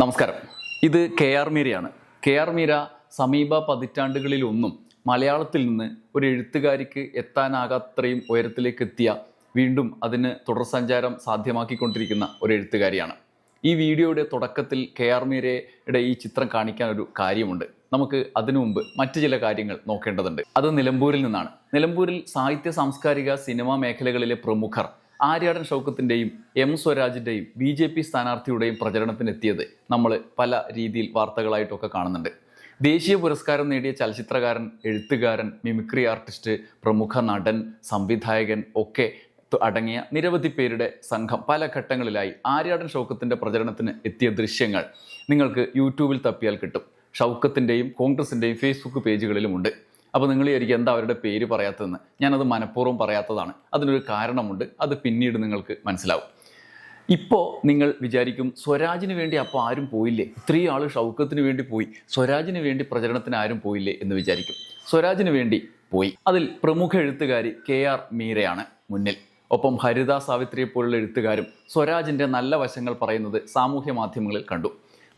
നമസ്കാരം. ഇത് K R മീരയാണ്. കെ ആർ മീര സമീപ പതിറ്റാണ്ടുകളിലൊന്നും മലയാളത്തിൽ നിന്ന് ഒരു എഴുത്തുകാരിക്ക് എത്താനാകാത്രയും ഉയരത്തിലേക്ക് എത്തിയ വീണ്ടും അതിന് തുടർസഞ്ചാരം സാധ്യമാക്കിക്കൊണ്ടിരിക്കുന്ന ഒരു എഴുത്തുകാരിയാണ്. ഈ വീഡിയോയുടെ തുടക്കത്തിൽ കെ ആർ മീരയുടെ ഈ ചിത്രം കാണിക്കാൻ ഒരു കാര്യമുണ്ട്. നമുക്ക് അതിനു മുമ്പ് മറ്റു ചില കാര്യങ്ങൾ നോക്കേണ്ടതുണ്ട്. അത് നിലമ്പൂരിൽ നിന്നാണ്. നിലമ്പൂരിൽ സാഹിത്യ സാംസ്കാരിക സിനിമാ മേഖലകളിലെ പ്രമുഖർ ആര്യാടൻ ഷൗക്കത്തിന്റെയും എം സ്വരാജിന്റെയും ബി ജെ പി സ്ഥാനാർത്ഥിയുടെയും പ്രചരണത്തിനെത്തിയത് നമ്മൾ പല രീതിയിൽ വാർത്തകളായിട്ടൊക്കെ കാണുന്നുണ്ട്. ദേശീയ പുരസ്കാരം നേടിയ ചലച്ചിത്രകാരൻ എഴുത്തുകാരൻ മിമിക്രി ആർട്ടിസ്റ്റ് പ്രമുഖ നടൻ സംവിധായകൻ ഒക്കെ അടങ്ങിയ നിരവധി പേരുടെ സംഘം പല ഘട്ടങ്ങളിലായി ആര്യാടൻ ഷൗക്കത്തിന്റെ പ്രചരണത്തിന് എത്തിയ ദൃശ്യങ്ങൾ നിങ്ങൾക്ക് യൂട്യൂബിൽ തപ്പിയാൽ കിട്ടും. ഷൗക്കത്തിന്റെയും കോൺഗ്രസിന്റെയും ഫേസ്ബുക്ക് പേജുകളിലുമുണ്ട് അപ്പോൾ നിങ്ങൾ വിചാരിക്കും എന്താ അവരുടെ പേര് പറയാത്തതെന്ന്? ഞാനത് മനഃപൂർവം പറയാത്തതാണ്. അതിനൊരു കാരണമുണ്ട്. അത് പിന്നീട് നിങ്ങൾക്ക് മനസ്സിലാവും. ഇപ്പോൾ നിങ്ങൾ വിചാരിക്കും സ്വരാജിന് വേണ്ടി അപ്പോൾ ആരും പോയില്ലേ? ഇത്രയും ആൾ ഷൗക്കത്തിന് വേണ്ടി പോയി. സ്വരാജിന് വേണ്ടി പ്രചരണത്തിന് ആരും പോയില്ലേ എന്ന് വിചാരിക്കും. സ്വരാജിന് വേണ്ടി പോയി. അതിൽ പ്രമുഖ എഴുത്തുകാരി കെ ആർ മീരയാണ് മുന്നിൽ. ഒപ്പം ഹരിത സാവിത്രിയെ പോലുള്ള എഴുത്തുകാരും സ്വരാജിന്റെ നല്ല വശങ്ങൾ പറയുന്നത് സാമൂഹ്യ മാധ്യമങ്ങളിൽ കണ്ടു.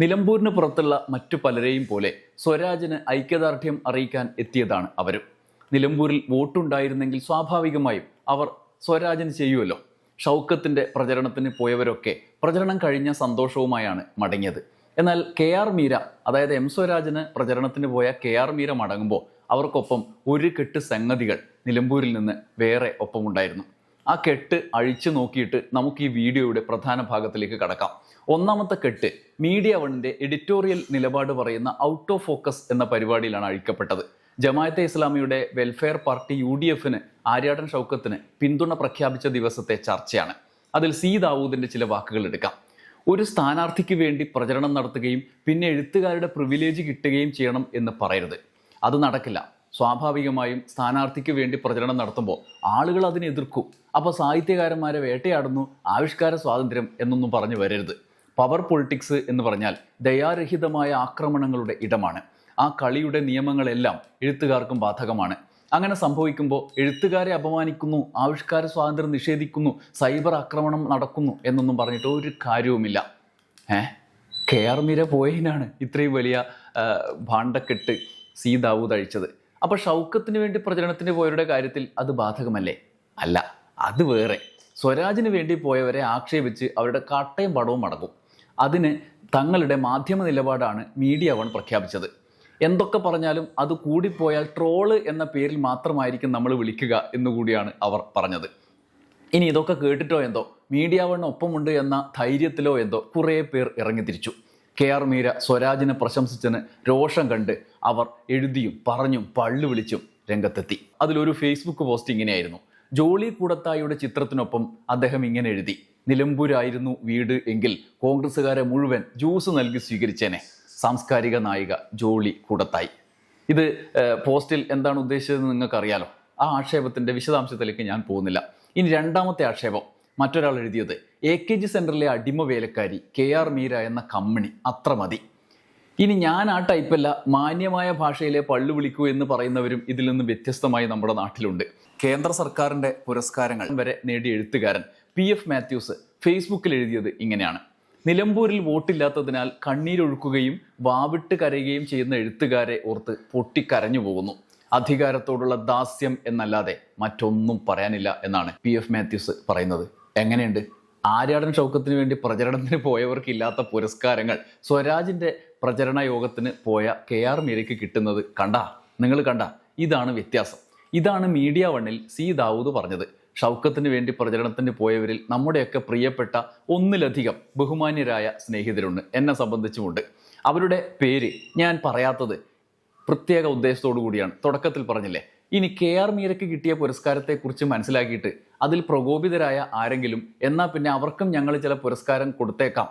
നിലമ്പൂരിന് പുറത്തുള്ള മറ്റു പലരെയും പോലെ സ്വരാജിന് ഐക്യദാർഢ്യം അറിയിക്കാൻ എത്തിയതാണ് അവരും. നിലമ്പൂരിൽ വോട്ടുണ്ടായിരുന്നെങ്കിൽ സ്വാഭാവികമായും അവർ സ്വരാജിന് ചെയ്യുമല്ലോ ഷൗക്കത്തിന്റെ പ്രചരണത്തിന് പോയവരൊക്കെ പ്രചരണം കഴിഞ്ഞ സന്തോഷവുമായാണ് മടങ്ങിയത്. എന്നാൽ കെ ആർ മീര അതായത് എം സ്വരാജിന് പ്രചരണത്തിന് പോയ കെ ആർ മീര മടങ്ങുമ്പോൾ അവർക്കൊപ്പം ഒരു കെട്ട് സംഗതികൾ നിലമ്പൂരിൽ നിന്ന് വേറെ ഒപ്പമുണ്ടായിരുന്നു. ആ കെട്ട് അഴിച്ചു നോക്കിയിട്ട് നമുക്ക് ഈ വീഡിയോയുടെ പ്രധാന ഭാഗത്തിലേക്ക് കടക്കാം. ഒന്നാമത്തെ കെട്ട് മീഡിയ വണ്ണിന്റെ എഡിറ്റോറിയൽ നിലപാട് പറയുന്ന ഔട്ട് ഓഫ് ഫോക്കസ് എന്ന പരിപാടിയിലാണ് അഴിക്കപ്പെട്ടത്. ജമായത്തെ ഇസ്ലാമിയുടെ വെൽഫെയർ പാർട്ടി യു ഡി എഫിന് ആര്യാടൻ ഷൗക്കത്തിന് പിന്തുണ പ്രഖ്യാപിച്ച ദിവസത്തെ ചർച്ചയാണ്. അതിൽ സി ദാവൂദിന്റെ ചില വാക്കുകൾ എടുക്കാം. ഒരു സ്ഥാനാർത്ഥിക്ക് വേണ്ടി പ്രചരണം നടത്തുകയും പിന്നെ എഴുത്തുകാരുടെ പ്രിവിലേജ് കിട്ടുകയും ചെയ്യണം എന്ന് പറയരുത്. അത് നടക്കില്ല. സ്വാഭാവികമായും സ്ഥാനാർത്ഥിക്ക് വേണ്ടി പ്രചരണം നടത്തുമ്പോൾ ആളുകൾ അതിനെ എതിർക്കും. അപ്പോൾ സാഹിത്യകാരന്മാരെ വേട്ടയാടുന്നു ആവിഷ്കാര സ്വാതന്ത്ര്യം എന്നൊന്നും പറഞ്ഞു വരരുത്. പവർ പൊളിറ്റിക്സ് എന്ന് പറഞ്ഞാൽ ദയാരഹിതമായ ആക്രമണങ്ങളുടെ ഇടമാണ്. ആ കളിയുടെ നിയമങ്ങളെല്ലാം എഴുത്തുകാർക്കും ബാധകമാണ്. അങ്ങനെ സംഭവിക്കുമ്പോൾ എഴുത്തുകാരെ അപമാനിക്കുന്നു ആവിഷ്കാര സ്വാതന്ത്ര്യം നിഷേധിക്കുന്നു സൈബർ ആക്രമണം നടക്കുന്നു എന്നൊന്നും പറഞ്ഞിട്ട് ഒരു കാര്യവുമില്ല. ഏ? കെ ആർ മീര പോയതിനാണ് ഇത്രയും വലിയ ഭാണ്ഡക്കെട്ട് സി ദാവൂദ് അഴിച്ചത്. അപ്പോൾ ഷൗക്കത്തിന് വേണ്ടി പ്രചരണത്തിന് പോയവരുടെ കാര്യത്തിൽ അത് ബാധകമല്ലേ? അല്ല. അത് വേറെ. സ്വരാജിന് വേണ്ടി പോയവരെ ആക്ഷേപിച്ച് അവരുടെ കട്ടയും പടവും അടക്കും അതിന് തങ്ങളുടെ മാധ്യമ നിലപാടാണ് മീഡിയ വൺ പ്രഖ്യാപിച്ചത്. എന്തൊക്കെ പറഞ്ഞാലും അത് കൂടിപ്പോയാൽ ട്രോൾ എന്ന പേരിൽ മാത്രമായിരിക്കും നമ്മൾ വിളിക്കുക എന്നുകൂടിയാണ് അവർ പറഞ്ഞത്. ഇനി ഇതൊക്കെ കേട്ടിട്ടോ എന്തോ? മീഡിയ വൺ ഒപ്പമുണ്ട് എന്ന ധൈര്യത്തിലോ എന്തോ കുറേ പേർ ഇറങ്ങിത്തിരിച്ചു കെ ആർ മീര സ്വരാജിനെ പ്രശംസിച്ചതിന് രോഷം കണ്ട് അവർ എഴുതിയും പറഞ്ഞും പള്ളു വിളിച്ചും രംഗത്തെത്തി. അതിലൊരു ഫേസ്ബുക്ക് പോസ്റ്റ് ഇങ്ങനെയായിരുന്നു. ജോളി കൂടത്തായിയുടെ ചിത്രത്തിനൊപ്പം അദ്ദേഹം ഇങ്ങനെ എഴുതി നിലമ്പൂരായിരുന്നു വീട് എങ്കിൽ കോൺഗ്രസ്സുകാരെ മുഴുവൻ ജ്യൂസ് നൽകി സ്വീകരിച്ചേനെ. സാംസ്കാരിക നായിക ജോളി കൂടത്തായി. ഇത് പോസ്റ്റിൽ എന്താണ് ഉദ്ദേശിച്ചതെന്ന് നിങ്ങൾക്കറിയാലോ? ആ ആക്ഷേപത്തിന്റെ വിശദാംശത്തിലേക്ക് ഞാൻ പോകുന്നില്ല. ഇനി രണ്ടാമത്തെ ആക്ഷേപം മറ്റൊരാൾ എഴുതിയത് എ കെ ജി സെന്ററിലെ അടിമ വേലക്കാരി കെ ആർ മീര എന്ന കമ്പനി അത്ര മതി. ഇനി ഞാൻ ആ ടൈപ്പല്ല മാന്യമായ ഭാഷയിലെ പള്ളു വിളിക്കൂ എന്ന് പറയുന്നവരും ഇതിൽ നിന്ന് വ്യത്യസ്തമായി നമ്മുടെ നാട്ടിലുണ്ട്. കേന്ദ്ര സർക്കാരിന്റെ പുരസ്കാരങ്ങൾ വരെ നേടിയ എഴുത്തുകാരൻ പി എഫ് മാത്യൂസ് ഫേസ്ബുക്കിൽ എഴുതിയത് ഇങ്ങനെയാണ്. നിലമ്പൂരിൽ വോട്ടില്ലാത്തതിനാൽ കണ്ണീരൊഴുക്കുകയും വാവിട്ട് കരയുകയും ചെയ്യുന്ന എഴുത്തുകാരെ ഓർത്ത് പൊട്ടിക്കരഞ്ഞു പോകുന്നു. അധികാരത്തോടുള്ള ദാസ്യം എന്നല്ലാതെ മറ്റൊന്നും പറയാനില്ല എന്നാണ് പി എഫ് മാത്യൂസ് പറയുന്നത്. എങ്ങനെയുണ്ട്? ആര്യാടൻ ഷൗക്കത്തിന് വേണ്ടി പ്രചരണത്തിന് പോയവർക്ക് ഇല്ലാത്ത പുരസ്കാരങ്ങൾ സ്വരാജിന്റെ പ്രചരണ യോഗത്തിന് പോയ കെ ആർ മീരയ്ക്ക് കിട്ടുന്നത് കണ്ട? നിങ്ങൾ കണ്ട? ഇതാണ് വ്യത്യാസം. ഇതാണ് മീഡിയ വണ്ണിൽ സി ദാവൂദ് പറഞ്ഞത്. ഷൗക്കത്തിന് വേണ്ടി പ്രചരണത്തിന് പോയവരിൽ നമ്മുടെയൊക്കെ പ്രിയപ്പെട്ട ഒന്നിലധികം ബഹുമാന്യരായ സ്നേഹിതരുണ്ട്. എന്നെ സംബന്ധിച്ചുമുണ്ട്. അവരുടെ പേര് ഞാൻ പറയാത്തത് പ്രത്യേക ഉദ്ദേശത്തോടു കൂടിയാണ്. തുടക്കത്തിൽ പറഞ്ഞില്ലേ ഇനി കെ ആർ മീരയ്ക്ക് കിട്ടിയ പുരസ്കാരത്തെക്കുറിച്ച് മനസ്സിലാക്കിയിട്ട് അതിൽ പ്രകോപിതരായ ആരെങ്കിലും എന്നാൽ പിന്നെ അവർക്കും ഞങ്ങൾ ചില പുരസ്കാരം കൊടുത്തേക്കാം.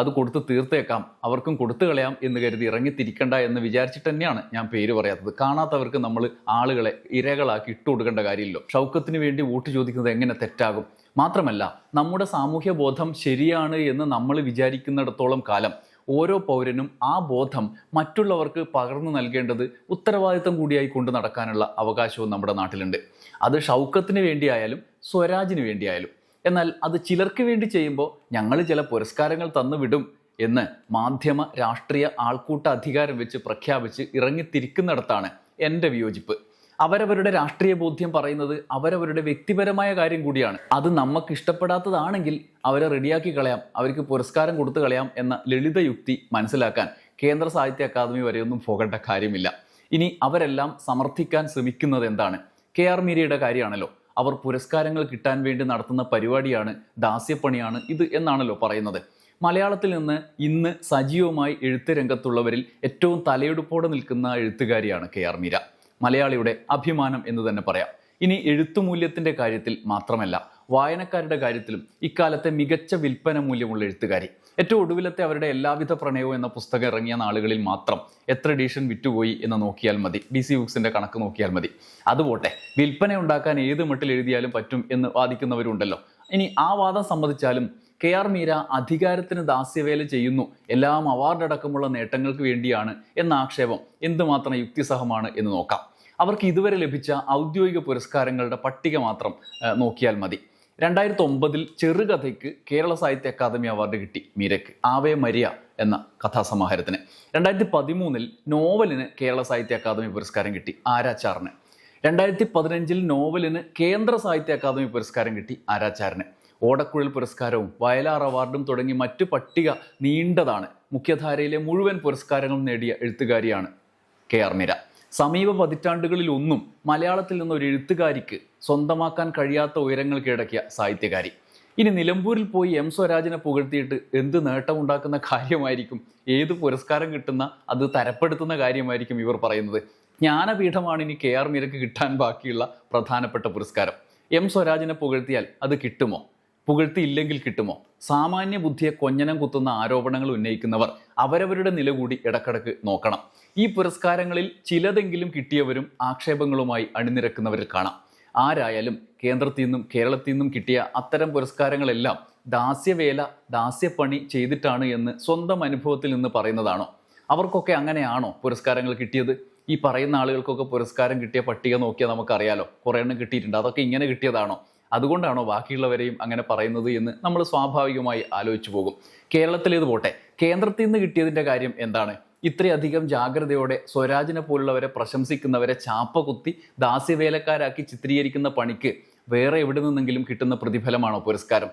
അത് കൊടുത്ത് തീർത്തേക്കാം. അവർക്കും കൊടുത്തു കളയാം എന്ന് കരുതി ഇറങ്ങിത്തിരിക്കണ്ട എന്ന് വിചാരിച്ചിട്ട് തന്നെയാണ് ഞാൻ പേര് പറയാത്തത്. കാണാത്തവർക്ക് നമ്മൾ ആളുകളെ ഇരകളാക്കി ഇട്ടു കൊടുക്കേണ്ട കാര്യമില്ലല്ലോ. ഷൗക്കത്തിന് വേണ്ടി വോട്ട് ചോദിക്കുന്നത് എങ്ങനെ തെറ്റാകും? മാത്രമല്ല നമ്മുടെ സാമൂഹ്യ ബോധം ശരിയാണ് എന്ന് നമ്മൾ വിചാരിക്കുന്നിടത്തോളം കാലം ഓരോ പൗരനും ആ ബോധം മറ്റുള്ളവർക്ക് പകർന്നു നൽകേണ്ടത് ഉത്തരവാദിത്തം കൂടിയായി കൊണ്ടു നടക്കാനുള്ള അവകാശവും നമ്മുടെ നാട്ടിലുണ്ട്. അത് ഷൗക്കത്തിന് വേണ്ടിയായാലും സ്വരാജിന് വേണ്ടിയായാലും എന്നാൽ അത് ചിലർക്ക് വേണ്ടി ചെയ്യുമ്പോൾ ഞങ്ങൾ ചില പുരസ്കാരങ്ങൾ തന്നുവിടും എന്ന് മാധ്യമ രാഷ്ട്രീയ ആൾക്കൂട്ട അധികാരം വെച്ച് പ്രഖ്യാപിച്ച് ഇറങ്ങിത്തിരിക്കുന്നിടത്താണ് എന്റെ വിയോജിപ്പ്. അവരവരുടെ രാഷ്ട്രീയ ബോധ്യം പറയുന്നത് അവരവരുടെ വ്യക്തിപരമായ കാര്യം കൂടിയാണ്. അത് നമുക്ക് ഇഷ്ടപ്പെടാത്തതാണെങ്കിൽ അവരെ റെഡിയാക്കി കളയാം അവർക്ക് പുരസ്കാരം കൊടുത്തു കളയാം എന്ന ലളിത യുക്തി മനസ്സിലാക്കാൻ കേന്ദ്ര സാഹിത്യ അക്കാദമി വരെയൊന്നും പോകേണ്ട കാര്യമില്ല. ഇനി അവരെല്ലാം സമർത്ഥിക്കാൻ ശ്രമിക്കുന്നത് എന്താണ്? കെ ആർ മീരയുടെ കാര്യമാണല്ലോ. അവർ പുരസ്കാരങ്ങൾ കിട്ടാൻ വേണ്ടി നടത്തുന്ന പരിപാടിയാണ് ദാസ്യപ്പണിയാണ് ഇത് എന്നാണല്ലോ പറയുന്നത്. മലയാളത്തിൽ നിന്ന് ഇന്ന് സജീവമായി എഴുത്ത് രംഗത്തുള്ളവരിൽ ഏറ്റവും തലയെടുപ്പോടെ നിൽക്കുന്ന എഴുത്തുകാരിയാണ് കെ ആർ മീര. മലയാളിയുടെ അഭിമാനം എന്ന് തന്നെ പറയാം. ഇനി എഴുത്തുമൂല്യത്തിന്റെ കാര്യത്തിൽ മാത്രമല്ല വായനക്കാരുടെ കാര്യത്തിലും ഇക്കാലത്തെ മികച്ച വിൽപ്പന മൂല്യമുള്ള എഴുത്തുകാരി. ഏറ്റവും ഒടുവിലത്തെ അവരുടെ എല്ലാവിധ പ്രണയവും എന്ന പുസ്തകം ഇറങ്ങിയ നാളുകളിൽ മാത്രം എത്ര എഡീഷൻ വിറ്റുപോയി എന്ന് നോക്കിയാൽ മതി. ഡി സി ബുക്സിന്റെ കണക്ക് നോക്കിയാൽ മതി. അതുപോട്ടെ വിൽപ്പന ഉണ്ടാക്കാൻ ഏത് മട്ടിൽ എഴുതിയാലും പറ്റും എന്ന് വാദിക്കുന്നവരുണ്ടല്ലോ. ഇനി ആ വാദം സംബന്ധിച്ചാലും കെ ആർ മീര അധികാരത്തിന് ദാസ്യവേല ചെയ്യുന്നു. എല്ലാം അവാർഡടക്കമുള്ള നേട്ടങ്ങൾക്ക് വേണ്ടിയാണ് എന്ന ആക്ഷേപം എന്തുമാത്രം യുക്തിസഹമാണ് എന്ന് നോക്കാം. അവർക്ക് ഇതുവരെ ലഭിച്ച ഔദ്യോഗിക പുരസ്കാരങ്ങളുടെ പട്ടിക മാത്രം നോക്കിയാൽ മതി. രണ്ടായിരത്തി ഒമ്പതിൽ ചെറുകഥയ്ക്ക് കേരള സാഹിത്യ അക്കാദമി അവാർഡ് കിട്ടി മീരയ്ക്ക്. ആവേ മരിയ എന്ന കഥാസമാഹാരത്തിന്. രണ്ടായിരത്തി പതിമൂന്നിൽ നോവലിന് കേരള സാഹിത്യ അക്കാദമി പുരസ്കാരം കിട്ടി ആരാച്ചാറിന്. രണ്ടായിരത്തി പതിനഞ്ചിൽ നോവലിന് കേന്ദ്ര സാഹിത്യ അക്കാദമി പുരസ്കാരം കിട്ടി ആരാച്ചാറിന്. ഓടക്കുഴൽ പുരസ്കാരവും വയലാർ അവാർഡും തുടങ്ങി മറ്റു പട്ടിക നീണ്ടതാണ്. മുഖ്യധാരയിലെ മുഴുവൻ പുരസ്കാരങ്ങളും നേടിയ എഴുത്തുകാരിയാണ് കെ ആർ മീര. സമീപ പതിറ്റാണ്ടുകളിലൊന്നും മലയാളത്തിൽ നിന്ന് ഒരു എഴുത്തുകാരിക്ക് സ്വന്തമാക്കാൻ കഴിയാത്ത ഉയരങ്ങൾ കീഴടക്കിയ സാഹിത്യകാരി. ഇനി നിലമ്പൂരിൽ പോയി എം സ്വരാജിനെ പുകഴ്ത്തിയിട്ട് എന്ത് നേട്ടമുണ്ടാക്കുന്ന കാര്യമായിരിക്കും? ഏത് പുരസ്കാരം കിട്ടുന്ന അത് തരപ്പെടുത്തുന്ന കാര്യമായിരിക്കും ഇവർ പറയുന്നത്. ജ്ഞാനപീഠമാണ് ഇനി കെ ആർ മീരക്ക് കിട്ടാൻ ബാക്കിയുള്ള പ്രധാനപ്പെട്ട പുരസ്കാരം. എം സ്വരാജിനെ പുകഴ്ത്തിയാൽ അത് കിട്ടുമോ? പുകഴ്ത്തിയില്ലെങ്കിൽ കിട്ടുമോ? സാമാന്യ ബുദ്ധിയെ കൊഞ്ഞനം കുത്തുന്ന ആരോപണങ്ങൾ ഉന്നയിക്കുന്നവർ അവരവരുടെ നില കൂടി ഇടക്കിടക്ക് നോക്കണം. ഈ പുരസ്കാരങ്ങളിൽ ചിലതെങ്കിലും കിട്ടിയവരും ആക്ഷേപങ്ങളുമായി അണിനിരക്കുന്നവരിൽ കാണാം. ആരായാലും കേന്ദ്രത്തിൽ നിന്നും കേരളത്തിൽ നിന്നും കിട്ടിയ അത്തരം പുരസ്കാരങ്ങളെല്ലാം ദാസ്യവേല ദാസ്യപ്പണി ചെയ്തിട്ടാണ് എന്ന് സ്വന്തം അനുഭവത്തിൽ നിന്ന് പറയുന്നതാണോ? അവർക്കൊക്കെ അങ്ങനെയാണോ പുരസ്കാരങ്ങൾ കിട്ടിയത്? ഈ പറയുന്ന ആളുകൾക്കൊക്കെ പുരസ്കാരം കിട്ടിയ പട്ടിക നോക്കിയാൽ നമുക്കറിയാലോ കുറേ എണ്ണം കിട്ടിയിട്ടുണ്ട്. അതൊക്കെ ഇങ്ങനെ കിട്ടിയതാണോ? അതുകൊണ്ടാണോ ബാക്കിയുള്ളവരെയും അങ്ങനെ പറയുന്നത് എന്ന് നമ്മൾ സ്വാഭാവികമായി ആലോചിച്ചു പോകും. കേരളത്തിലേത് പോട്ടെ കേന്ദ്രത്തിൽ നിന്ന് കിട്ടിയതിന്റെ കാര്യം എന്താണ്? ഇത്രയധികം ജാഗ്രതയോടെ സ്വരാജിനെ പോലുള്ളവരെ പ്രശംസിക്കുന്നവരെ ചാപ്പ കുത്തി ദാസ്യവേലക്കാരാക്കി ചിത്രീകരിക്കുന്ന പണിക്ക് വേറെ എവിടെ നിന്നെങ്കിലും കിട്ടുന്ന പ്രതിഫലമാണോ പുരസ്കാരം?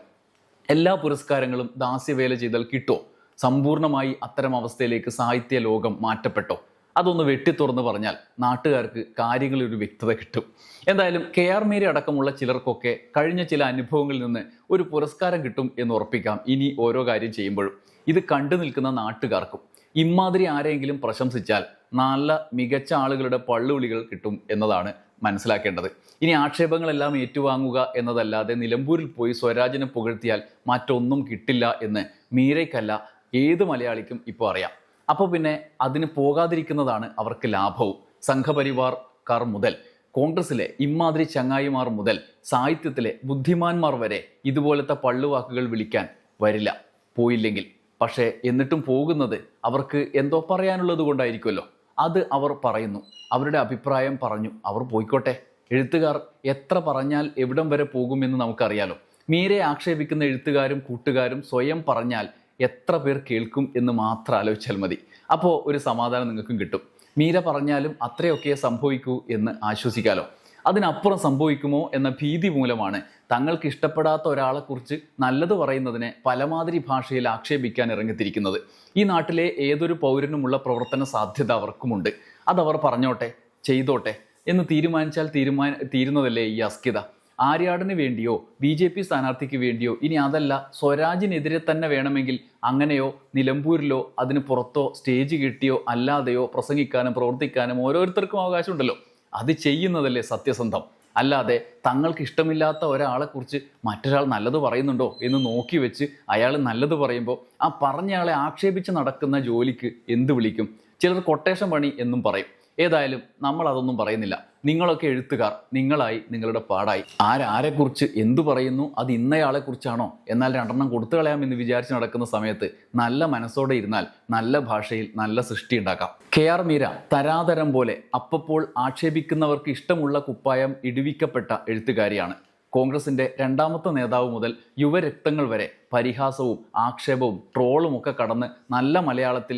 എല്ലാ പുരസ്കാരങ്ങളും ദാസ്യവേല ചെയ്താൽ കിട്ടോ സമ്പൂർണമായി അത്തരം അവസ്ഥയിലേക്ക് സാഹിത്യ ലോകം മാറ്റപ്പെട്ടോ? അതൊന്ന് വെട്ടിത്തുറന്ന് പറഞ്ഞാൽ നാട്ടുകാർക്ക് കാര്യങ്ങളിൽ ഒരു വ്യക്തത കിട്ടും. എന്തായാലും കെ ആർ മേരി അടക്കമുള്ള ചിലർക്കൊക്കെ കഴിഞ്ഞ ചില അനുഭവങ്ങളിൽ നിന്ന് ഒരു പുരസ്കാരം കിട്ടും എന്ന് ഉറപ്പിക്കാം ഇനി ഓരോ കാര്യം ചെയ്യുമ്പോഴും. ഇത് കണ്ടു നിൽക്കുന്ന നാട്ടുകാർക്കും. ഇമാതിരി ആരെങ്കിലും പ്രശംസിച്ചാൽ നല്ല മികച്ച ആളുകളുടെ പള്ളുവിളികൾ കിട്ടും എന്നതാണ് മനസ്സിലാക്കേണ്ടത്. ഇനി ആക്ഷേപങ്ങളെല്ലാം ഏറ്റുവാങ്ങുക എന്നതല്ലാതെ നിലമ്പൂരിൽ പോയി സ്വരാജിനെ പുകഴ്ത്തിയാൽ മറ്റൊന്നും കിട്ടില്ല എന്ന് മീരയ്ക്കല്ല ഏത് മലയാളിക്കും ഇപ്പോൾ അറിയാം. അപ്പോൾ പിന്നെ അതിന് പോകാതിരിക്കുന്നതാണ് അവർക്ക് ലാഭവും. സംഘപരിവാർക്കാർ മുതൽ കോൺഗ്രസിലെ ഇമ്മാതിരി ചങ്ങായിമാർ മുതൽ സാഹിത്യത്തിലെ ബുദ്ധിമാന്മാർ വരെ ഇതുപോലത്തെ പള്ളുവാക്കുകൾ വിളിക്കാൻ വരില്ല. പോയില്ലെങ്കിൽ. പക്ഷേ എന്നിട്ടും പോകുന്നത് അവർക്ക് എന്തോ പറയാനുള്ളത് കൊണ്ടായിരിക്കുമല്ലോ. അത് അവർ പറയുന്നു. അവരുടെ അഭിപ്രായം പറഞ്ഞു. അവർ പോയിക്കോട്ടെ. എഴുത്തുകാർ എത്ര പറഞ്ഞാൽ എവിടം വരെ പോകുമെന്ന് നമുക്കറിയാലോ. മീരെ ആക്ഷേപിക്കുന്ന എഴുത്തുകാരും കൂട്ടുകാരും സ്വയം പറഞ്ഞാൽ എത്ര പേർ കേൾക്കും എന്ന് മാത്രം ആലോചിച്ചാൽ മതി. അപ്പോൾ ഒരു സമാധാനം നിങ്ങൾക്കും കിട്ടും. മീര പറഞ്ഞാലും അത്രയൊക്കെ സംഭവിക്കൂ എന്ന് ആശ്വസിക്കാലോ. അതിനപ്പുറം സംഭവിക്കുമോ എന്ന ഭീതി മൂലമാണ് തങ്ങൾക്ക് ഇഷ്ടപ്പെടാത്ത ഒരാളെക്കുറിച്ച് നല്ലത് പറയുന്നതിനെ പലമാതിരി ഭാഷയിൽ ആക്ഷേപിക്കാൻ ഇറങ്ങിത്തിരിക്കുന്നത്. ഈ നാട്ടിലെ ഏതൊരു പൗരനുമുള്ള പ്രവർത്തന സാധ്യത അവർക്കുമുണ്ട്. അതവർ പറഞ്ഞോട്ടെ ചെയ്തോട്ടെ എന്ന് തീരുമാനിച്ചാൽ തീരുമാന തീരുന്നതല്ലേ ഈ അസ്കിത ആര്യാടിന് വേണ്ടിയോ ബി ജെ പി സ്ഥാനാർത്ഥിക്ക് വേണ്ടിയോ ഇനി അതല്ല സ്വരാജിനെതിരെ തന്നെ വേണമെങ്കിൽ അങ്ങനെയോ നിലമ്പൂരിലോ അതിന് പുറത്തോ സ്റ്റേജ് കിട്ടിയോ അല്ലാതെയോ പ്രസംഗിക്കാനും പ്രവർത്തിക്കാനും ഓരോരുത്തർക്കും അവകാശമുണ്ടല്ലോ. അത് ചെയ്യുന്നതല്ലേ സത്യസന്ധം. അല്ലാതെ തങ്ങൾക്ക് ഇഷ്ടമില്ലാത്ത ഒരാളെക്കുറിച്ച് മറ്റൊരാൾ നല്ലത് പറയുന്നുണ്ടോ എന്ന് നോക്കി വെച്ച് അയാൾ നല്ലത് പറയുമ്പോൾ ആ പറഞ്ഞയാളെ ആക്ഷേപിച്ച് നടക്കുന്ന ജോലിക്ക് എന്ത് വിളിക്കും? ചിലർ കൊട്ടേഷൻ പണി എന്നും പറയും. ഏതായാലും നമ്മൾ അതൊന്നും പറയുന്നില്ല. നിങ്ങളൊക്കെ എഴുത്തുകാർ നിങ്ങളായി നിങ്ങളുടെ പാടായി. ആരാരെക്കുറിച്ച് എന്തു പറയുന്നു അത് ഇന്നയാളെ കുറിച്ചാണോ എന്നാൽ രണ്ടെണ്ണം കൊടുത്തു കളയാമെന്ന് വിചാരിച്ച് നടക്കുന്ന സമയത്ത് നല്ല മനസ്സോടെ ഇരുന്നാൽ നല്ല ഭാഷയിൽ നല്ല സൃഷ്ടി ഉണ്ടാക്കാം. കെ ആർ മീര തരാതരം പോലെ അപ്പപ്പോൾ ആക്ഷേപിക്കുന്നവർക്ക് ഇഷ്ടമുള്ള കുപ്പായം ഇടിവിക്കപ്പെട്ട എഴുത്തുകാരിയാണ്. കോൺഗ്രസിന്റെ രണ്ടാമത്തെ നേതാവ് മുതൽ യുവരക്തങ്ങൾ വരെ പരിഹാസവും ആക്ഷേപവും ട്രോളും ഒക്കെ കടന്ന് നല്ല മലയാളത്തിൽ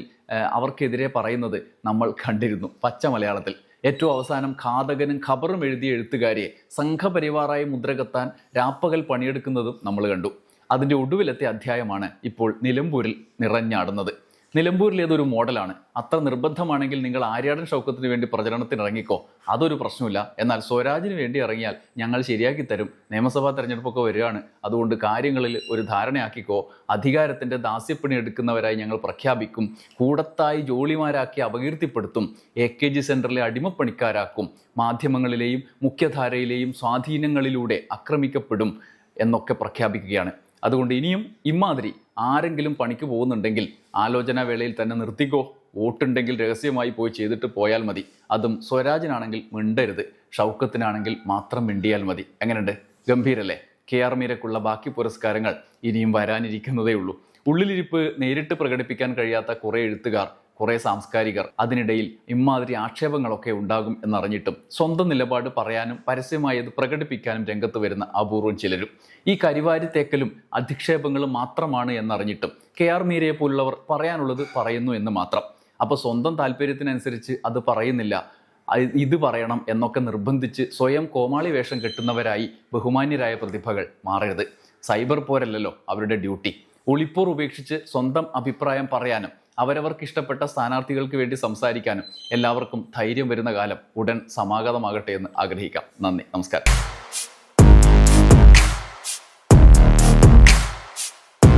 അവർക്കെതിരെ പറയുന്നത് നമ്മൾ കണ്ടിരുന്നു പച്ച മലയാളത്തിൽ. ഏറ്റവും അവസാനം ഘാതകനും ഖബറും എഴുതിയ എഴുത്തുകാരിയെ സംഘപരിവാറായി മുദ്രകത്താൻ രാപ്പകൽ പണിയെടുക്കുന്നതും നമ്മൾ കണ്ടു. അതിന്റെ ഒടുവിലത്തെ അധ്യായമാണ് ഇപ്പോൾ നിലമ്പൂരിൽ നിറഞ്ഞാടുന്നത്. നിലമ്പൂരിൽ ഏതൊരു മോഡലാണ്? അത്ര നിർബന്ധമാണെങ്കിൽ നിങ്ങൾ ആര്യാടൻ ഷൗക്കത്തിന് വേണ്ടി പ്രചരണത്തിന് ഇറങ്ങിക്കോ? അതൊരു പ്രശ്നമില്ല എന്നാൽ സ്വരാജിന് വേണ്ടി ഇറങ്ങിയാൽ ഞങ്ങൾ ശരിയാക്കി തരും. നിയമസഭാ തെരഞ്ഞെടുപ്പൊക്കെ വരികയാണ്. അതുകൊണ്ട് കാര്യങ്ങളിൽ ഒരു ധാരണയാക്കിക്കോ. അധികാരത്തിന്റെ ദാസ്യപ്പണി എടുക്കുന്നവരായി ഞങ്ങൾ പ്രഖ്യാപിക്കും. കൂടത്തായി ജോളിമാരാക്കി അപകീർത്തിപ്പെടുത്തും. എ കെ ജി സെന്ററിലെ അടിമപ്പണിക്കാരാക്കും. മാധ്യമങ്ങളിലെയും മുഖ്യധാരയിലെയും സ്വാധീനങ്ങളിലൂടെ ആക്രമിക്കപ്പെടും എന്നൊക്കെ പ്രഖ്യാപിക്കുകയാണ്. അതുകൊണ്ട് ഇനിയും ഇമാതിരി ആരെങ്കിലും പണിക്ക് പോകുന്നുണ്ടെങ്കിൽ ആലോചനാ വേളയിൽ തന്നെ നിർത്തിക്കോ. വോട്ടുണ്ടെങ്കിൽ രഹസ്യമായി പോയി ചെയ്തിട്ട് പോയാൽ മതി. അതും സ്വരാജിനാണെങ്കിൽ മിണ്ടരുത്. ഷൗക്കത്തിനാണെങ്കിൽ മാത്രം മിണ്ടിയാൽ മതി. എങ്ങനെയുണ്ട്? ഗംഭീരല്ലേ? കെ ആർ മീരക്കുള്ള ബാക്കി പുരസ്കാരങ്ങൾ ഇനിയും വരാനിരിക്കുന്നതേ ഉള്ളൂ ഉള്ളിലിരിപ്പ് നേരിട്ട് പ്രകടിപ്പിക്കാൻ കഴിയാത്ത കുറേ എഴുത്തുകാർ കുറേ സാംസ്കാരികർ അതിനിടയിൽ ഇമാതിരി ആക്ഷേപങ്ങളൊക്കെ ഉണ്ടാകും എന്നറിഞ്ഞിട്ടും സ്വന്തം നിലപാട് പറയാനും പരസ്യമായി അത് പ്രകടിപ്പിക്കാനും രംഗത്ത് വരുന്ന അപൂർവം ചിലരും. ഈ കരിവാരി തേക്കലും അധിക്ഷേപങ്ങളും മാത്രമാണ് എന്നറിഞ്ഞിട്ടും കെ ആർ മീരയെ പോലുള്ളവർ പറയാനുള്ളത് പറയുന്നു എന്ന് മാത്രം. അപ്പോൾ സ്വന്തം താല്പര്യത്തിനനുസരിച്ച് അത് പറയുന്നില്ല. ഇത് പറയണം എന്നൊക്കെ നിർബന്ധിച്ച് സ്വയം കോമാളി വേഷം കെട്ടുന്നവരായി ബഹുമാന്യരായ പ്രതിഭകൾ മാറരുത്. സൈബർ പോരല്ലല്ലോ അവരുടെ ഡ്യൂട്ടി. ഒളിപ്പോർ ഉപേക്ഷിച്ച് സ്വന്തം അഭിപ്രായം പറയാനും അവരവർക്ക് ഇഷ്ടപ്പെട്ട സ്ഥാനാർത്ഥികൾക്ക് വേണ്ടി സംസാരിക്കാനും എല്ലാവർക്കും ധൈര്യം വരുന്ന കാലം ഉടൻ സമാഗതമാകട്ടെ എന്ന് ആഗ്രഹിക്കാം. നന്ദി. നമസ്കാരം.